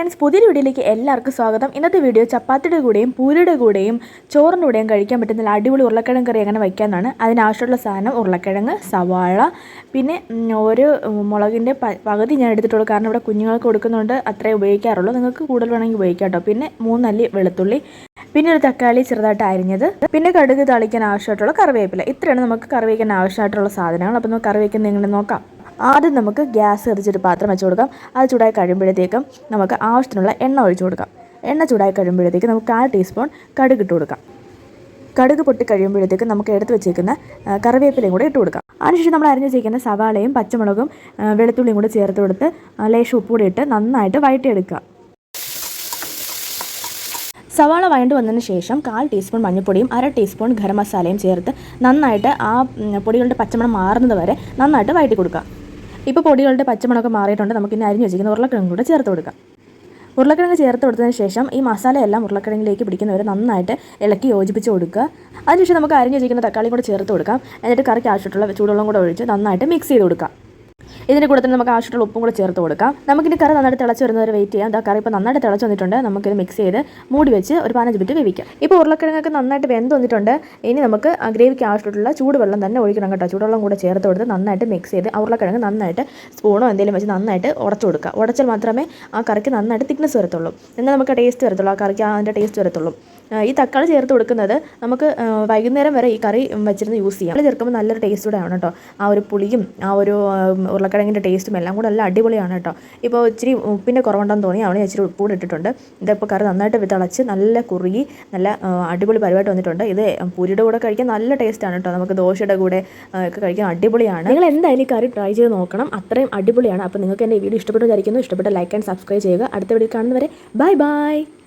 Friends പുതിയൊരു വീഡിയോയിലേക്ക് എല്ലാവർക്കും സ്വാഗതം. ഇന്നത്തെ വീഡിയോ ചപ്പാത്തിയുടെ കൂടെയും പൂരിയുടെ കൂടെയും ചോറിന്റെ കൂടെയും കഴിക്കാൻ പറ്റുന്ന അടിപൊളി ഉരുളക്കിഴങ്ങ് കറി എങ്ങനെ വയ്ക്കാമെന്നാണ്. അതിനാവശ്യമുള്ള സാധനം ഉരുളക്കിഴങ്ങ് സവാള പിന്നെ ഒരു മുളകിന്റെ പകുതി ഞാൻ എടുത്തിട്ടുള്ളൂ. കാരണം ഇവിടെ കുഞ്ഞുങ്ങൾക്ക് കൊടുക്കുന്നുണ്ട് അത്രേ ഉപയോഗിക്കാറുള്ളൂ. നിങ്ങൾക്ക് കൂടുതൽ വേണമെങ്കിൽ ഉപയോഗിക്കാം കേട്ടോ. പിന്നെ മൂന്നല്ലി വെളുത്തുള്ളി പിന്നെ ഒരു തക്കാളി ചെറുതായിട്ട് അരിഞ്ഞത് പിന്നെ കടുക് തളിക്കാൻ ആവശ്യമായിട്ടുള്ള കറിവേപ്പില. ഇത്രയാണ് നമുക്ക് കറി വയ്ക്കാൻ ആവശ്യമായിട്ടുള്ള സാധനങ്ങൾ. അപ്പോൾ നമുക്ക് കറി വയ്ക്കുന്നത് എങ്ങനെ നോക്കാം. ആദ്യം നമുക്ക് ഗ്യാസ് എറിച്ചൊരു പാത്രം വെച്ച് കൊടുക്കാം. അത് ചൂടായി കഴിയുമ്പോഴത്തേക്കും നമുക്ക് ആവശ്യത്തിനുള്ള എണ്ണ ഒഴിച്ചു കൊടുക്കാം. എണ്ണ ചൂടായി കഴിയുമ്പോഴത്തേക്ക് നമുക്ക് കാൽ ടീസ്പൂൺ കടുക് ഇട്ട് കൊടുക്കാം. കടുക് പൊട്ടി കഴിയുമ്പോഴത്തേക്ക് നമുക്ക് എടുത്ത് വെച്ചേക്കുന്ന കറിവേപ്പിലയും കൂടെ ഇട്ട് കൊടുക്കാം. അതിനുശേഷം നമ്മൾ അരിഞ്ഞ് വെച്ചേക്കുന്ന സവാളയും പച്ചമുളകും വെളുത്തുള്ളിയും കൂടെ ചേർത്ത് കൊടുത്ത് ലേശം ഉപ്പ് കൂടി ഇട്ട് നന്നായിട്ട് വഴറ്റിയെടുക്കുക. സവാള വഴണ്ട് വന്നതിന് ശേഷം കാൽ ടീസ്പൂൺ മഞ്ഞൾപ്പൊടിയും അര ടീസ്പൂൺ ഗരം മസാലയും ചേർത്ത് നന്നായിട്ട് ആ പൊടികളുടെ പച്ചമണം മാറുന്നത് വരെ നന്നായിട്ട് വഴറ്റി കൊടുക്കുക. ഇപ്പോൾ പൊടികളുടെ പച്ചമണമൊക്കെ മാറിയിട്ടുണ്ട്. നമുക്കിനി അരിഞ്ഞ് വെച്ചിരിക്കുന്ന ഉരുളക്കിഴങ്ങ് കൂടെ ചേർത്ത് കൊടുക്കാം. ഉരുളക്കിഴങ്ങ് ചേർത്ത് കൊടുത്തതിന് ശേഷം ഈ മസാലയെല്ലാം ഉരുളക്കിഴങ്ങിലേക്ക് പിടിക്കുന്നവരെ നന്നായിട്ട് ഇളക്കി യോജിപ്പിച്ച് കൊടുക്കുക. അതിനുശേഷം നമുക്ക് അരിഞ്ഞ് വെച്ചിരിക്കുന്ന തക്കാളിയും കൂടെ ചേർത്ത് കൊടുക്കാം. എന്നിട്ട് കറിക്ക് ആവശ്യമായിട്ടുള്ള ചൂടുവെള്ളം കൂടെ ഒഴിച്ച് നന്നായിട്ട് മിക്സ് ചെയ്ത് കൊടുക്കാം. ഇതിന്റെ കൂടെ തന്നെ നമുക്ക് ആവശ്യമുള്ള ഉപ്പും കൂടെ ചേർത്ത് കൊടുക്കാം. നമുക്കിനി കറി നന്നായിട്ട് തിളച്ച് വരുന്നവരെ വെയിറ്റ് ചെയ്യാം. കറി ഇപ്പോൾ നന്നായിട്ട് തിളച്ച് വന്നിട്ടുണ്ട്. നമുക്കിത് മിക്സ് ചെയ്ത് മൂടി വെച്ച് ഒരു പതിനഞ്ച് മിനിറ്റ് വേവിക്കാം. ഇപ്പോൾ ഉരുളക്കിഴങ്ങൊക്കെ നന്നായിട്ട് വെന്ത് വന്നിട്ടുണ്ട്. ഇനി നമുക്ക് ഗ്രേവിക്ക് ആവശ്യമായിട്ടുള്ള ചൂടുവെള്ളം തന്നെ ഒഴിക്കണം കേട്ടോ. ചൂടുവെള്ളം കൂടെ ചേർത്ത് കൊടുത്ത് നന്നായിട്ട് മിക്സ് ചെയ്ത് ഉരുളക്കിഴങ്ങ് നന്നായിട്ട് സ്പൂണോ എന്തെങ്കിലും വെച്ച് നന്നായിട്ട് ഉടച്ചു കൊടുക്കുക. ഉടച്ചാൽ മാത്രമേ ആ കറിക്ക് നന്നായിട്ട് തിക്നെസ് വരത്തുള്ളൂ. എന്നാൽ നമുക്ക് ടേസ്റ്റ് വരത്തുള്ളൂ. ആ കറിക്ക് അതിന്റെ ടേസ്റ്റ് വരത്തുള്ളൂ. ഈ തക്കാളി ചേർത്ത് കൊടുക്കുന്നത് നമുക്ക് വൈകുന്നേരം വരെ ഈ കറി വെച്ചിരുന്ന് യൂസ് ചെയ്യാം. തക്കാളി ചേർക്കുമ്പോൾ നല്ലൊരു ടേസ്റ്റ് കൂടെ ആണ് കേട്ടോ. ആ ഒരു പുളിയും ആ ഒരു ഉരുളക്കിഴങ്ങിന്റെ ടേസ്റ്റും എല്ലാം കൂടെ നല്ല അടിപൊളിയാണ് കേട്ടോ. ഇപ്പോൾ ഇച്ചിരി ഉപ്പിന്റെ കുറവുണ്ടെന്ന് തോന്നി അവിടെ ഇച്ചിരി ഉപ്പ് കൂടെ ഇട്ടിട്ടുണ്ട്. ഇതിപ്പോൾ കറി നന്നായിട്ട് തിളച്ച് നല്ല കുറുകി നല്ല അടിപൊളി പരിപാടി വന്നിട്ടുണ്ട്. ഇത് പൂരിയുടെ കൂടെ കഴിക്കാൻ നല്ല ടേസ്റ്റാണ് കേട്ടോ. നമുക്ക് ദോശയുടെ കൂടെ ഒക്കെ കഴിക്കാൻ അടിപൊളിയാണ്. നിങ്ങൾ എന്തായാലും ഈ കറി ട്രൈ ചെയ്ത് നോക്കണം. അത്രയും അടിപൊളിയാണ്. അപ്പോൾ നിങ്ങൾക്ക് എന്റെ വീഡിയോ ഇഷ്ടപ്പെട്ടു വിചാരിക്കുന്നു. ഇഷ്ടപ്പെട്ട ലൈക്ക് ആൻഡ് സബ്സ്ക്രൈബ് ചെയ്യുക. അടുത്ത വീഡിയോ കാണുന്നവരെ ബൈ ബൈ